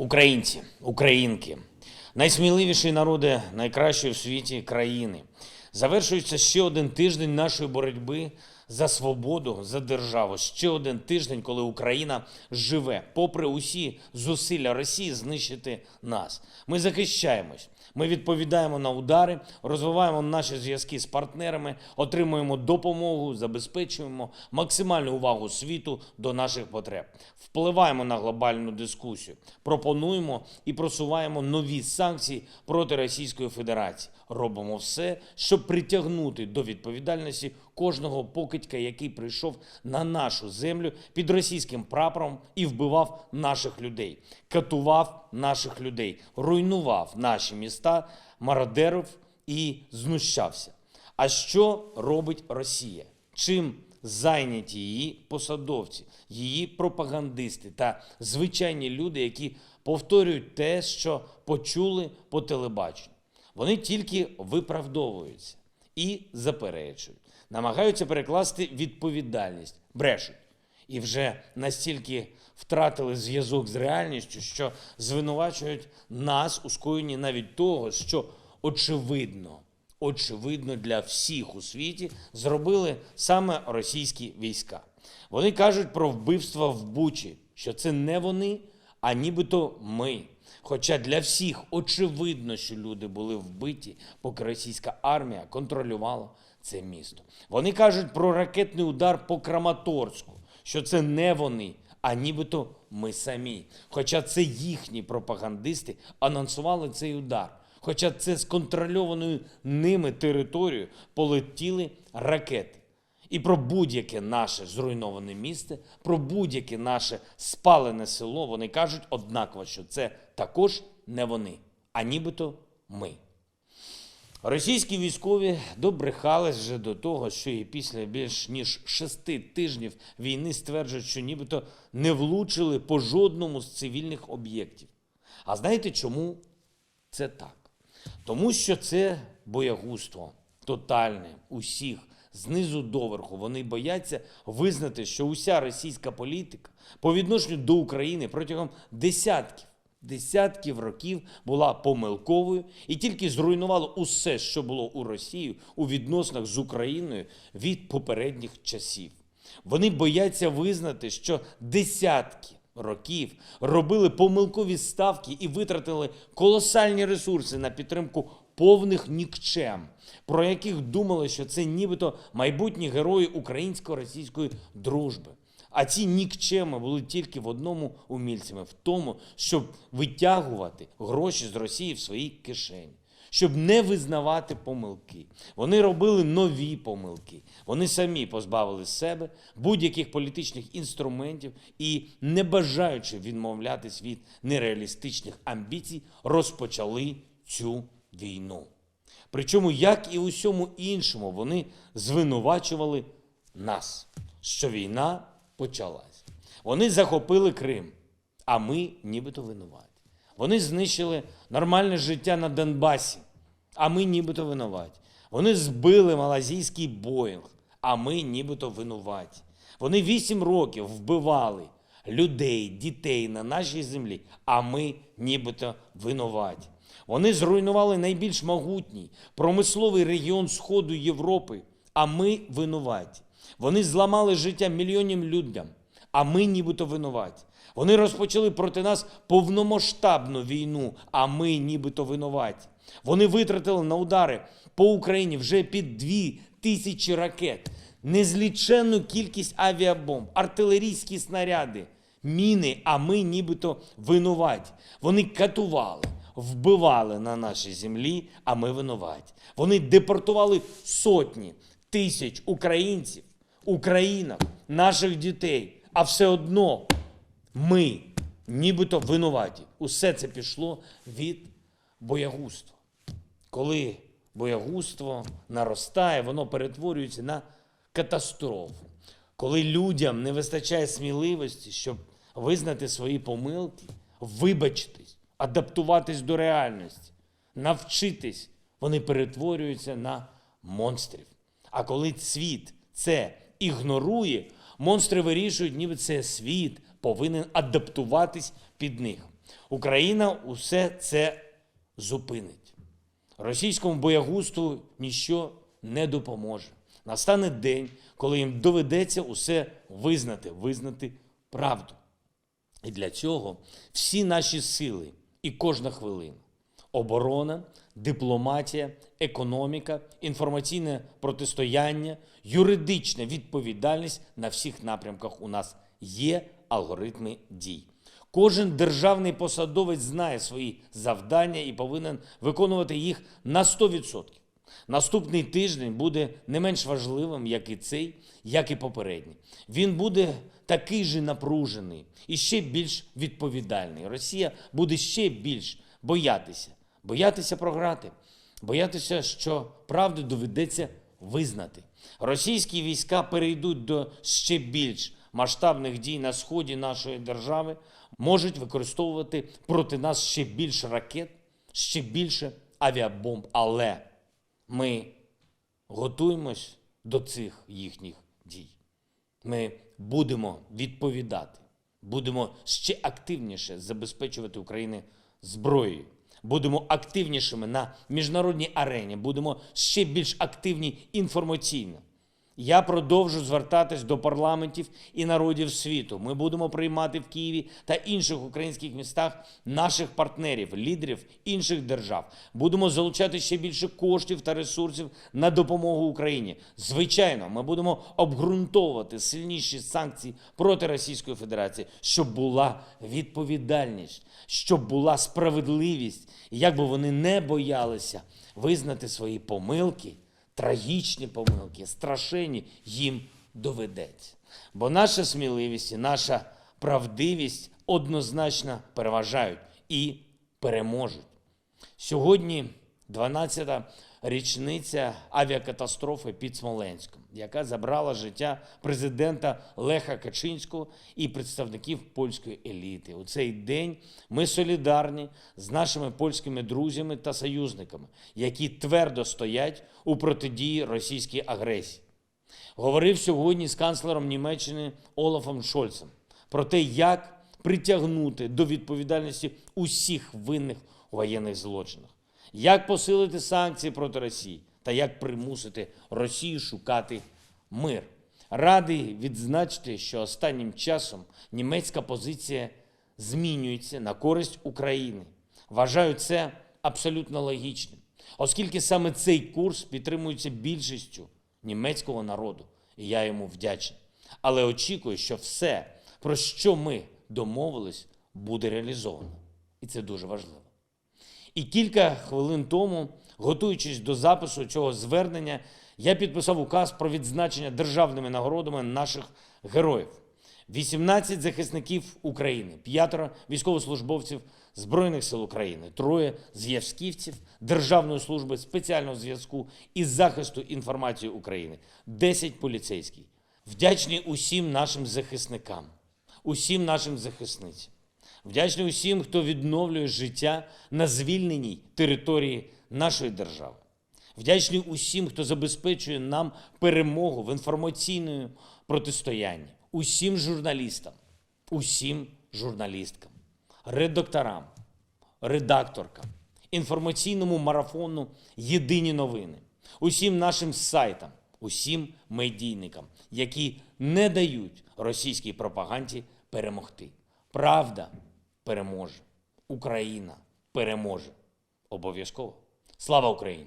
Українці, українки, найсміливіші народи найкращої в світі країни. Завершується ще один тиждень нашої боротьби за свободу, за державу. Ще один тиждень, коли Україна живе, попри усі зусилля Росії знищити нас. Ми захищаємось. Ми відповідаємо на удари, розвиваємо наші зв'язки з партнерами, отримуємо допомогу, забезпечуємо максимальну увагу світу до наших потреб, впливаємо на глобальну дискусію, пропонуємо і просуваємо нові санкції проти Російської Федерації. Робимо все, щоб притягнути до відповідальності кожного покидька, який прийшов на нашу землю під російським прапором і вбивав наших людей, катував наших людей, руйнував наші міста, мародерів і знущався. А що робить Росія? Чим зайняті її посадовці, її пропагандисти та звичайні люди, які повторюють те, що почули по телебаченню? Вони тільки виправдовуються і заперечують, намагаються перекласти відповідальність, брешуть. І вже настільки втратили зв'язок з реальністю, що звинувачують нас у скоєнні навіть того, що очевидно, очевидно для всіх у світі зробили саме російські війська. Вони кажуть про вбивства в Бучі, що це не вони, а нібито ми. Хоча для всіх очевидно, що люди були вбиті, поки російська армія контролювала це місто. Вони кажуть про ракетний удар по Краматорську, що це не вони, а нібито ми самі. Хоча це їхні пропагандисти анонсували цей удар. Хоча це з контрольованою ними територією полетіли ракети. І про будь-яке наше зруйноване місце, про будь-яке наше спалене село вони кажуть однаково, що це також не вони, а нібито ми. Російські військові добрехались вже до того, що і після більш ніж шести тижнів війни стверджують, що нібито не влучили по жодному з цивільних об'єктів. А знаєте чому це так? Тому що це боягузтво тотальне усіх знизу доверху. Вони бояться визнати, що уся російська політика по відношенню до України протягом десятків. Десятків років була помилковою і тільки зруйнувала усе, що було у Росії у відносинах з Україною від попередніх часів. Вони бояться визнати, що десятки років робили помилкові ставки і витратили колосальні ресурси на підтримку повних нікчем, про яких думали, що це нібито майбутні герої українсько-російської дружби. А ці нікчеми були тільки в одному умільцями, в тому, щоб витягувати гроші з Росії в свої кишені, щоб не визнавати помилки. Вони робили нові помилки. Вони самі позбавили себе будь-яких політичних інструментів і, не бажаючи відмовлятись від нереалістичних амбіцій, розпочали цю війну. Причому, як і у всьому іншому, вони звинувачували нас, що війна почалась. Вони захопили Крим, а ми нібито винуваті. Вони знищили нормальне життя на Донбасі, а ми нібито винуваті. Вони збили малазійський Боїнг, а ми нібито винуваті. Вони вісім років вбивали людей, дітей на нашій землі, а ми нібито винуваті. Вони зруйнували найбільш могутній промисловий регіон Сходу Європи, а ми винуваті. Вони зламали життя мільйонів людям, а ми нібито винуваті. Вони розпочали проти нас повномасштабну війну, а ми нібито винуваті. Вони витратили на удари по Україні вже під дві тисячі ракет, незліченну кількість авіабомб, артилерійські снаряди, міни, а ми нібито винуваті. Вони катували, вбивали на нашій землі, а ми винуваті. Вони депортували сотні тисяч українців, українок, наших дітей, а все одно ми нібито винуваті. Усе це пішло від боягузтва. Коли боягузтво наростає, воно перетворюється на катастрофу. Коли людям не вистачає сміливості, щоб визнати свої помилки, вибачитись, адаптуватись до реальності, навчитись, вони перетворюються на монстрів. А коли світ це ігнорує, монстри вирішують, ніби це світ повинен адаптуватись під них. Україна усе це зупинить. Російському боягусту ніщо не допоможе. Настане день, коли їм доведеться усе визнати, визнати правду. І для цього всі наші сили і кожна хвилина оборона, дипломатія, економіка, інформаційне протистояння, юридична відповідальність на всіх напрямках у нас є алгоритми дій. Кожен державний посадовець знає свої завдання і повинен виконувати їх на 100%. Наступний тиждень буде не менш важливим, як і цей, як і попередній. Він буде такий же напружений і ще більш відповідальний. Росія буде ще більш боятися, боятися програти, боятися, що правду доведеться визнати. Російські війська перейдуть до ще більш масштабних дій на сході нашої держави, можуть використовувати проти нас ще більше ракет, ще більше авіабомб. Але ми готуємось до цих їхніх дій. Ми будемо відповідати, будемо ще активніше забезпечувати Україну зброєю. Будемо активнішими на міжнародній арені, будемо ще більш активні інформаційно. Я продовжу звертатись до парламентів і народів світу. Ми будемо приймати в Києві та інших українських містах наших партнерів, лідерів інших держав. Будемо залучати ще більше коштів та ресурсів на допомогу Україні. Звичайно, ми будемо обґрунтовувати сильніші санкції проти Російської Федерації, щоб була відповідальність, щоб була справедливість, як би вони не боялися визнати свої помилки трагічні помилки, страшенні їм доведеться. Бо наша сміливість і наша правдивість однозначно переважають і переможуть. Сьогодні 12-та річниця авіакатастрофи під Смоленськом, яка забрала життя президента Леха Качинського і представників польської еліти. У цей день ми солідарні з нашими польськими друзями та союзниками, які твердо стоять у протидії російській агресії. Говорив сьогодні з канцлером Німеччини Олафом Шольцем про те, як притягнути до відповідальності усіх винних у воєнних злочинах, як посилити санкції проти Росії та як примусити Росію шукати мир. Радий відзначити, що останнім часом німецька позиція змінюється на користь України. Вважаю це абсолютно логічним, оскільки саме цей курс підтримується більшістю німецького народу, і я йому вдячний. Але очікую, що все, про що ми домовились, буде реалізовано. І це дуже важливо. І кілька хвилин тому, готуючись до запису цього звернення, я підписав указ про відзначення державними нагородами наших героїв. 18 захисників України, п'ятеро військовослужбовців Збройних сил України, троє зв'язківців Державної служби спеціального зв'язку і захисту інформації України, 10 поліцейських. Вдячний усім нашим захисникам, усім нашим захисницям. Вдячний усім, хто відновлює життя на звільненій території нашої держави. Вдячний усім, хто забезпечує нам перемогу в інформаційному протистоянні, усім журналістам, усім журналісткам, редакторам, редакторкам, інформаційному марафону Єдині новини, усім нашим сайтам, усім медійникам, які не дають російській пропаганді перемогти. Правда переможе. Україна переможе. Обов'язково. Слава Україні!